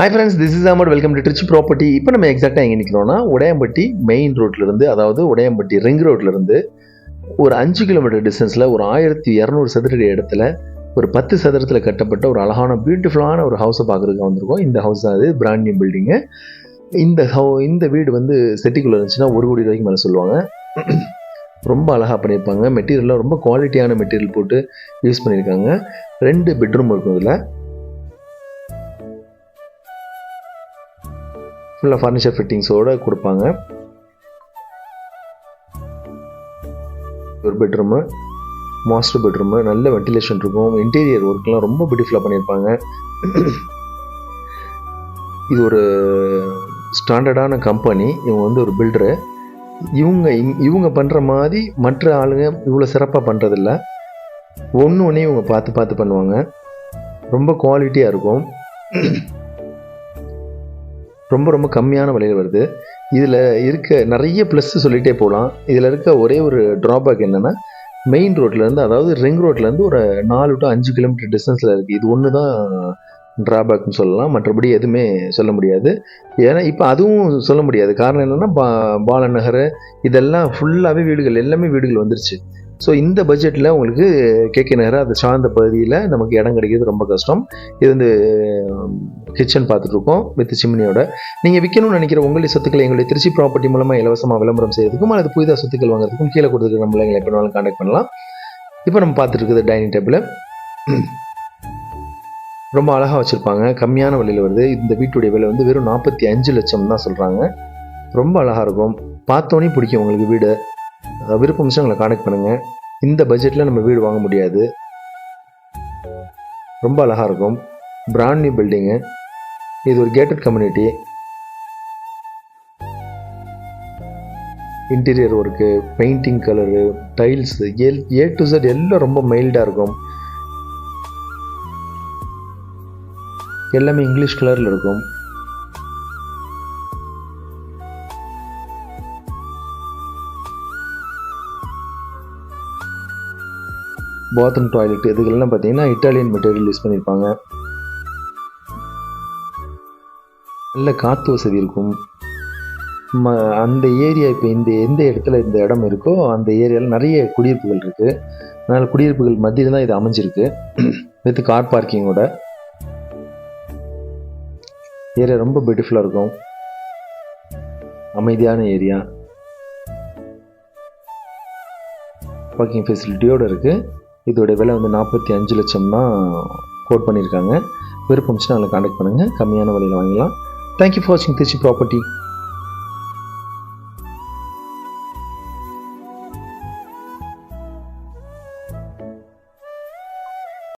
Hi friends this is about welcome to Trichy property இப்போ நம்ம எக்ஸாக்டாக எங்கே நிற்கிறோம்னா உடையம்பட்டி மெயின் ரோட்லேருந்து அதாவது உடையம்பட்டி ரிங் ரோட்லேருந்து ஒரு அஞ்சு கிலோமீட்டர் டிஸ்டன்ஸில் ஒரு ஆயிரத்தி இரநூறு சதுரடி இடத்துல ஒரு பத்து சதுரத்தில் கட்டப்பட்ட ஒரு அழகான பியூட்டிஃபுல்லான ஒரு ஹவுஸை பார்க்குறதுக்கு வந்திருக்கோம். இந்த ஹவுஸ் தான் அது பிராண்ட் நியூ பில்டிங்கு இந்த ஹவு இந்த வீடு வந்து செட்டிக்குள்ளே இருந்துச்சுன்னா ஒரு கோடி ரூபாய்க்கு மேலே சொல்லுவாங்க. ரொம்ப அழகாக பண்ணியிருப்பாங்க. மெட்டீரியல்லாம் ரொம்ப குவாலிட்டியான மெட்டீரியல் போட்டு யூஸ் பண்ணியிருக்காங்க. ரெண்டு பெட்ரூம் இருக்கும் இதில். ஃபுல்லாக ஃபர்னிச்சர் ஃபிட்டிங்ஸோடு கொடுப்பாங்க. ஒரு பெட்ரூமு மாஸ்டர் பெட்ரூமு நல்ல வென்டிலேஷன் இருக்கும். இன்டீரியர் ஒர்க்லாம் ரொம்ப பியூட்டிஃபுல்லாக பண்ணியிருப்பாங்க. இது ஒரு ஸ்டாண்டர்டான கம்பெனி இவங்க வந்து ஒரு பில்டரு இவங்க இங்- இவங்க பண்ணுற மாதிரி மற்ற ஆளுங்க இவ்வளோ சிறப்பாக பண்ணுறதில்ல ஒன்று ஒன்றையும் இவங்க பார்த்து பார்த்து பண்ணுவாங்க. ரொம்ப குவாலிட்டியாக இருக்கும். ரொம்ப ரொம்ப கம்மியான விலையில் வருது. இதில் இருக்க நிறைய ப்ளஸ் சொல்லிகிட்டே போகலாம் இதில் இருக்க ஒரே ஒரு ட்ராபேக் என்னென்னா மெயின் ரோட்லேருந்து அதாவது ரிங் ரோட்லேருந்து ஒரு நாலு டு அஞ்சு கிலோமீட்டர் டிஸ்டன்ஸில் இருக்குது இது ஒன்று தான் ட்ராபேக்னு சொல்லலாம். மற்றபடி எதுவுமே சொல்ல முடியாது. ஏன்னா இப்போ அதுவும் சொல்ல முடியாது. காரணம் என்னென்னா பா பாலநகர் இதெல்லாம் ஃபுல்லாகவே வீடுகள் எல்லாமே வீடுகள் வந்துருச்சு. ஸோ இந்த பட்ஜெட்டில் உங்களுக்கு கேகே நகர் அது சார்ந்த பகுதியில் நமக்கு இடம் கிடைக்கிறது ரொம்ப கஷ்டம். இது வந்து கிச்சன் பார்த்துட்ருக்கோம் வித் சிம்னியோட நீங்கள் விற்கணும்னு நினைக்கிற உங்களுடைய சொத்துக்களை எங்களுடைய திருச்சி ப்ராப்பர்ட்டி மூலமாக இலவசமாக விளம்பரம் செய்யறதுக்கும் அல்லது புதிதாக சொத்துக்கள் வாங்குறதுக்கும் கீழே கொடுத்துருக்க நம்மளை எங்களை எப்போ வேணாலும் காண்டாக்ட் பண்ணலாம். இப்போ நம்ம பார்த்துட்ருக்குது டைனிங் டேபிள் ரொம்ப அழகாக வச்சுருப்பாங்க. கம்மியான விலையில் வருது. இந்த வீட்டுடைய விலை வந்து வெறும் நாற்பத்தி அஞ்சு லட்சம் தான் சொல்கிறாங்க ரொம்ப அழகாக இருக்கும். பார்த்தோன்னே பிடிக்கும் உங்களுக்கு வீடு. விருப்பம் விஷயம் எங்களை காண்டாக்ட் பண்ணுங்கள் இந்த பட்ஜெட்டில் நம்ம வீடு வாங்க முடியாது. ரொம்ப அழகாக இருக்கும். பிராண்ட் நியூ பில்டிங்கு இது ஒரு gated community interior work painting colour tiles L A to Z எல்லாம் ரொம்ப மைல்டாக இருக்கும். எல்லாமே இங்கிலீஷ் கலரில் இருக்கும். பாத்ரூம் டாய்லெட் இதுக்கெல்லாம் பார்த்தீங்கன்னா இட்டாலியன் மெட்டீரியல் யூஸ் பண்ணியிருப்பாங்க நல்ல காற்று வசதி இருக்கும். ம அந்த ஏரியா இப்போ இந்த எந்த இடத்துல இந்த இடம் இருக்கோ அந்த ஏரியாவில் நிறைய குடியிருப்புகள் இருக்குது அதனால் குடியிருப்புகள் மத்தியில் தான் இது அமைஞ்சிருக்கு. வித் கார் பார்க்கிங்கோட ஏரியா ரொம்ப பியூட்டிஃபுல்லாக இருக்கும். அமைதியான ஏரியா பார்க்கிங் ஃபெசிலிட்டியோடு இருக்குது இதோட விலை வந்து நாற்பத்தி அஞ்சு லட்சம் தான் கோட் பண்ணியிருக்காங்க. விருப்பம் இருந்துச்சுன்னா அதில் காண்டாக்ட் பண்ணுங்கள் கம்மியான விலையில் வாங்கிக்கலாம். தேங்க்யூ ஃபார் வாட்சிங் திருச்சி ப்ராப்பர்ட்டி